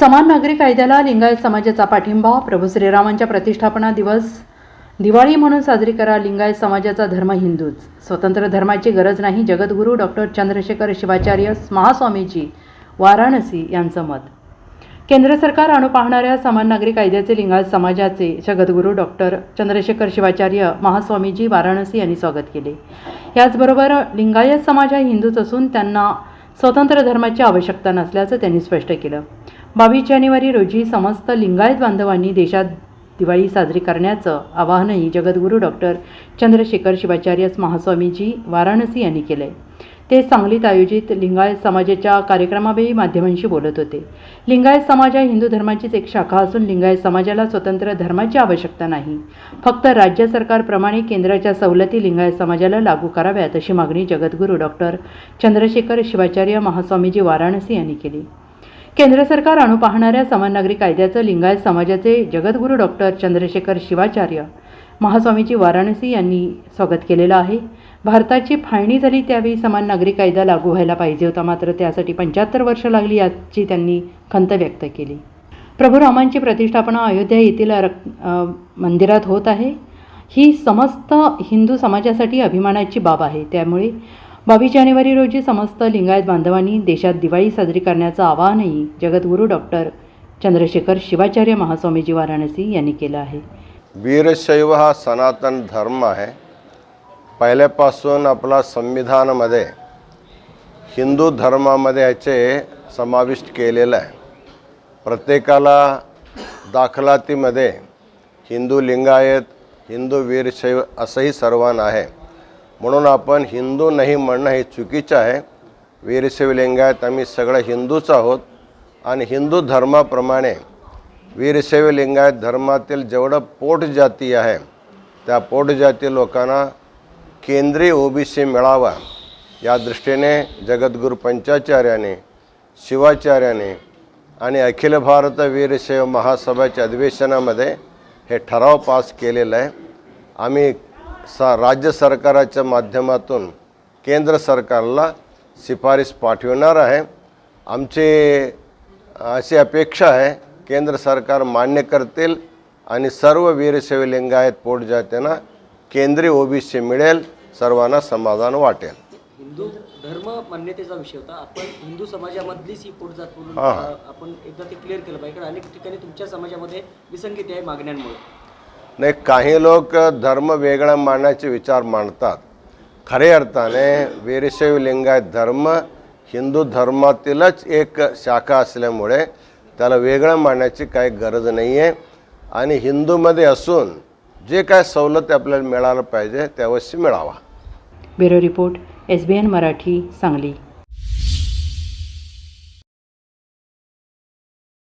समान नागरी कायद्याला लिंगायत समाजाचा पाठिंबा प्रभू श्रीरामांच्या प्रतिष्ठापना दिवस दिवाळी म्हणून साजरी करा लिंगायत समाजाचा धर्म हिंदूच. स्वतंत्र धर्माची गरज नाही जगद्गुरू डॉक्टर चंद्रशेखर शिवाचार्य महास्वामीजी वाराणसी यांचं मत. केंद्र सरकार आणू पाहणाऱ्या समान नागरी कायद्याचे लिंगायत समाजाचे जगद्गुरू डॉक्टर चंद्रशेखर शिवाचार्य महास्वामीजी वाराणसी यांनी स्वागत केले. याचबरोबर लिंगायत समाज हा हिंदूच असून त्यांना स्वतंत्र धर्माची आवश्यकता नसल्याचं त्यांनी स्पष्ट केलं. बावीस जानेवारी रोजी समस्त लिंगायत बांधवांनी देशात दिवाळी साजरी करण्याचं आवाहनही जगद्गुरू डॉक्टर चंद्रशेखर शिवाचार्य महास्वामीजी वाराणसी यांनी केलं आहे ते सांगलीत आयोजित लिंगायत समाजाच्या कार्यक्रमावेळी माध्यमांशी बोलत होते. लिंगायत समाज हा हिंदू धर्माचीच एक शाखा असून लिंगायत समाजाला स्वतंत्र धर्माची आवश्यकता नाही. फक्त राज्य सरकारप्रमाणे केंद्राच्या सवलती लिंगायत समाजाला लागू कराव्यात अशी मागणी जगद्गुरू डॉक्टर चंद्रशेखर शिवाचार्य महास्वामीजी वाराणसी यांनी केली. केंद्र सरकार आणू पाहणाऱ्या समान नागरी कायद्याचं लिंगायत समाजाचे जगद्गुरू डॉक्टर चंद्रशेखर शिवाचार्य महास्वामीजी वाराणसी यांनी स्वागत केलेलं आहे. भारताची फाळणी झाली त्यावेळी समान नागरी कायदा लागू व्हायला पाहिजे होता मात्र त्यासाठी पंच्याहत्तर वर्ष लागली याची त्यांनी खंत व्यक्त केली. प्रभू रामांची प्रतिष्ठापना अयोध्या येथील रक- मंदिरात होत आहे. ही समस्त हिंदू समाजासाठी अभिमानाची बाब आहे. त्यामुळे बावीस जानेवारी रोजी समस्त लिंगायत बांधवांनी देशात दिवाळी साजरी करण्याचं आवाहनही जगद्गुरू डॉक्टर चंद्रशेखर शिवाचार्य महास्वामीजी वाराणसी यांनी केलं आहे. वीरशैव हा सनातन धर्म आहे. पहिल्यापासून आपला संविधानामध्ये हिंदू धर्मामध्ये याचे समाविष्ट केलेलं आहे. प्रत्येकाला दाखलातीमध्ये हिंदू लिंगायत हिंदू वीरशैव असंही सर्वांना आहे. म्हणून आपण हिंदू नाही म्हणणं हे चुकीचं आहे. वीरशैव लिंगायत आम्ही सगळं हिंदूच आहोत. आणि हिंदू धर्माप्रमाणे वीरशैव लिंगायत धर्मातील जेवढं पोट जाती आहे त्या पोटजाती लोकांना केंद्रीय ओबीसी मिळावा. या दृष्टीने जगद्गुरू पंचाचार्याने शिवाचार्याने आणि अखिल भारत वीरशैव महासभेच्या अधिवेशनामध्ये हे ठराव पास केलेलं आहे. आम्ही सा राज्य सरकाराच्या माध्यमातून केंद्र सरकारला शिफारस पाठविणार आहे. आमची अशी अपेक्षा आहे केंद्र सरकार मान्य करतील आणि सर्व वीरशैव लिंगायत पोट जात्यांना केंद्रीय ओबीसी मिळेल सर्वांना समाधान वाटेल. हिंदू धर्म मान्यतेचा विषय होता. आपण हिंदू समाजामधलीच ही पोट जात म्हणून आपण एकदा ते क्लिअर केलं. पाहिजे कारण अनेक ठिकाणी तुमच्या समाजामध्ये विसंगती आहे मागण्यांमुळे. नाही काही लोक धर्म वेगळा मांडण्याचे विचार मांडतात. खरे अर्थाने वीरशैव लिंगायत धर्म हिंदू धर्मातीलच एक शाखा असल्यामुळे त्याला वेगळं मांडण्याची काही गरज नाही आहे आणि हिंदूमध्ये असून जे काय सवलत आपल्याला मिळालं पाहिजे ते अवश्य मिळावा. Bureau report S B N Marathi Sangli.